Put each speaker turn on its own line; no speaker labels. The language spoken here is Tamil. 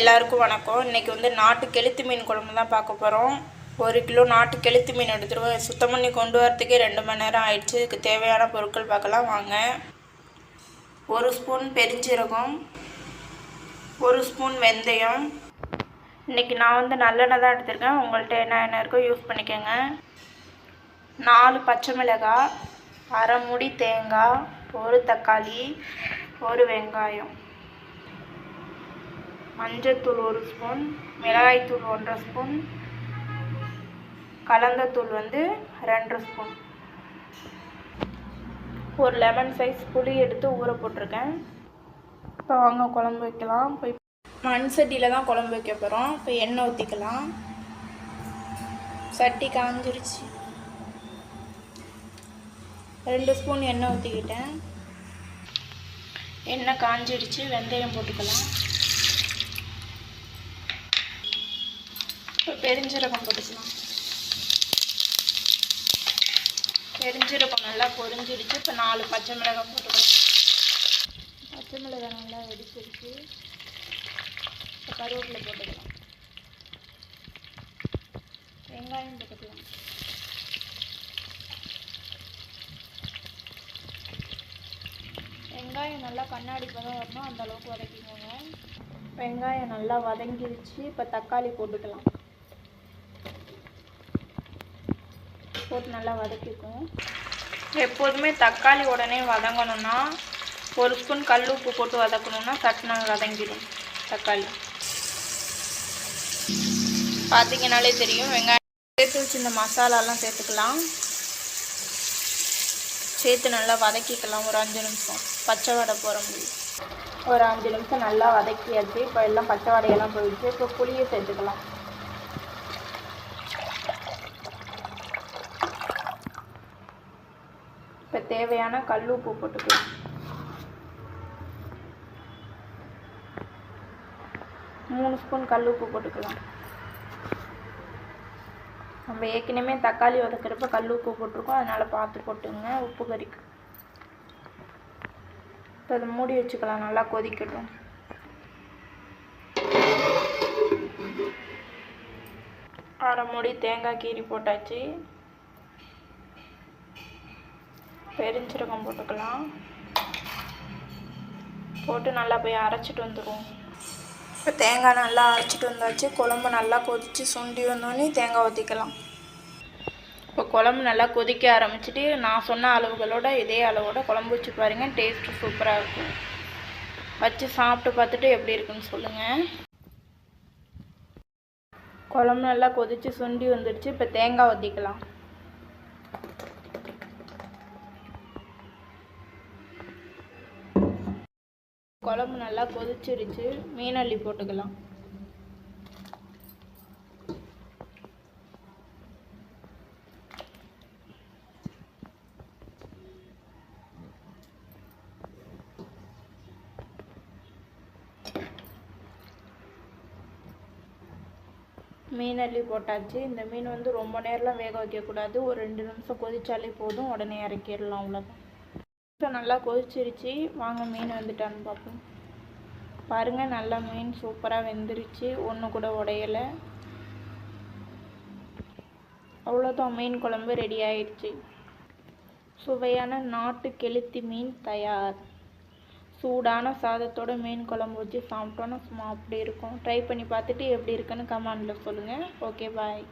எல்லாருக்கும் வணக்கம். இன்றைக்கி வந்து நாட்டு கெளுத்து மீன் குழம்பு தான் பார்க்க போகிறோம் ஒரு கிலோ நாட்டு கெளுத்து மீன் எடுத்துருவோம் சுத்தம் பண்ணி கொண்டு வரத்துக்கே ரெண்டு மணி நேரம் ஆயிடுச்சு. இதுக்கு தேவையான பொருட்கள் பார்க்கலாம். வாங்க. ஒரு ஸ்பூன் பெருஞ்சீரகம் ஒரு ஸ்பூன் வெந்தயம். இன்றைக்கி நான் வந்து நல்லெண்ணெய் தான் எடுத்திருக்கேன். உங்கள்கிட்ட என்ன எண்ணெய் இருக்கோ யூஸ் பண்ணிக்கோங்க. நாலு பச்சை மிளகாய் அரை முடி தேங்காய் ஒரு தக்காளி ஒரு வெங்காயம். மஞ்சத்தூள் ஒரு ஸ்பூன் மிளகாய்த்தூள் ஒன்றரை ஸ்பூன் கலந்தத்தூள் வந்து ரெண்டரை ஸ்பூன். ஒரு லெமன் சைஸ் புளி எடுத்து ஊற போட்டிருக்கேன். இப்போ வாங்க குழம்பு வைக்கலாம். போய் மண் சட்டியில் தான் குழம்பு வைக்க போகிறோம் இப்போ எண்ணெய் ஊற்றிக்கலாம் சட்டி காஞ்சிருச்சு. ரெண்டு ஸ்பூன் எண்ணெய் ஊற்றிக்கிட்டேன் எண்ணெய் காஞ்சிடுச்சு வெந்தயம் போட்டுக்கலாம். பெருஞ்சீரகம் போட்டுக்கலாம். பெருஞ்சீரகம் நல்லா பொரிஞ்சிடுச்சு. இப்போ நாலு பச்சை மிளகாய் போட்டுக்கலாம். பச்சை மிளகாய் நல்லா வெடிச்சிருச்சு இப்போ கருவேப்பிலை போட்டுக்கலாம். வெங்காயம் போட்டுக்கலாம். வெங்காயம் நல்லா கண்ணாடி பதம் வரணும். அந்த அளவுக்கு வதக்கிக்கோங்க. வெங்காயம் நல்லா வதங்கிடுச்சு. இப்போ தக்காளி போட்டுக்கலாம். போட்டு நல்லா வதக்கிக்கும் எப்போதுமே தக்காளி உடனே வதங்கணும்னா ஒரு ஸ்பூன் கல் உப்பு போட்டு வதக்கணும்னா சட்டுனா வதங்கிடும் தக்காளி. பார்த்தீங்கனாலே தெரியும். வெங்காயம் சேர்த்து வச்சு இந்த மசாலாலாம் சேர்த்துக்கலாம். சேர்த்து நல்லா வதக்கிக்கலாம். ஒரு அஞ்சு நிமிஷம். பச்சை வடை போகிற முடியும் ஒரு அஞ்சு நிமிஷம் நல்லா வதக்கியாச்சு. இப்போ எல்லாம் பச்சை வடையெல்லாம் போயிடுச்சு. இப்போ புளியை சேர்த்துக்கலாம். தேவையான கல் உப்பு போட்டுக்கலாம் மூணு ஸ்பூன் கல் உப்பு போட்டுக்கலாம். நம்ம ஏற்கனவே தக்காளி வதக்கிறப்ப கல் உப்பு போட்டிருக்கோம். அதனால் பார்த்து போட்டுங்க. உப்பு கறிக்கு இப்போ அதை மூடி வச்சுக்கலாம். நல்லா கொதிக்கட்டும். அரை மூடி தேங்காய் கீரி போட்டாச்சு. பெருஞ்சீரகம் போட்டுக்கலாம். போட்டு நல்லா போய் அரைச்சிட்டு வந்துடுவோம் இப்போ தேங்காய் நல்லா அரைச்சிட்டு வந்தாச்சு. குழம்பு நல்லா கொதித்து சுண்டி வந்தோடனே தேங்காய் ஊற்றிக்கலாம் இப்போ குழம்பு நல்லா கொதிக்க ஆரம்பிச்சிட்டு நான் சொன்ன அளவுகளோட இதே அளவோட குழம்பு வச்சு பாருங்கள் டேஸ்ட்டு சூப்பராக இருக்கும். வச்சு சாப்பிட்டு பார்த்துட்டு எப்படி இருக்குன்னு சொல்லுங்கள் குழம்பு நல்லா கொதித்து சுண்டி வந்துடுச்சு இப்போ தேங்காய் ஊற்றிக்கலாம் குழம்பு நல்லா கொதிச்சிருச்சு. மீனள்ளி போட்டுக்கலாம். மீன் அள்ளி போட்டாச்சு. இந்த மீன் வந்து ரொம்ப நேரம்லாம் வேக வைக்கக்கூடாது. ஒரு ரெண்டு நிமிஷம் கொதிச்சாலே போதும். உடனே இறக்கிடலாம் அவ்வளோதான் நல்லா கொதிச்சிருச்சு. வாங்க மீன் வந்துட்டான்னு பார்ப்போம். பாருங்கள் நல்லா மீன் சூப்பராக வெந்துருச்சு. ஒன்று கூட உடையலை. அவ்வளோதான் மீன் குழம்பு ரெடி ஆயிடுச்சு. சுவையான நாட்டு கெளுத்தி மீன் தயார். சூடான சாதத்தோட மீன் குழம்பு வச்சு சாப்பிட்டோன்னா சும்மா அப்படி இருக்கும். ட்ரை பண்ணி பார்த்துட்டு எப்படி இருக்குன்னு கமெண்டில் சொல்லுங்கள் ஓகே பாய்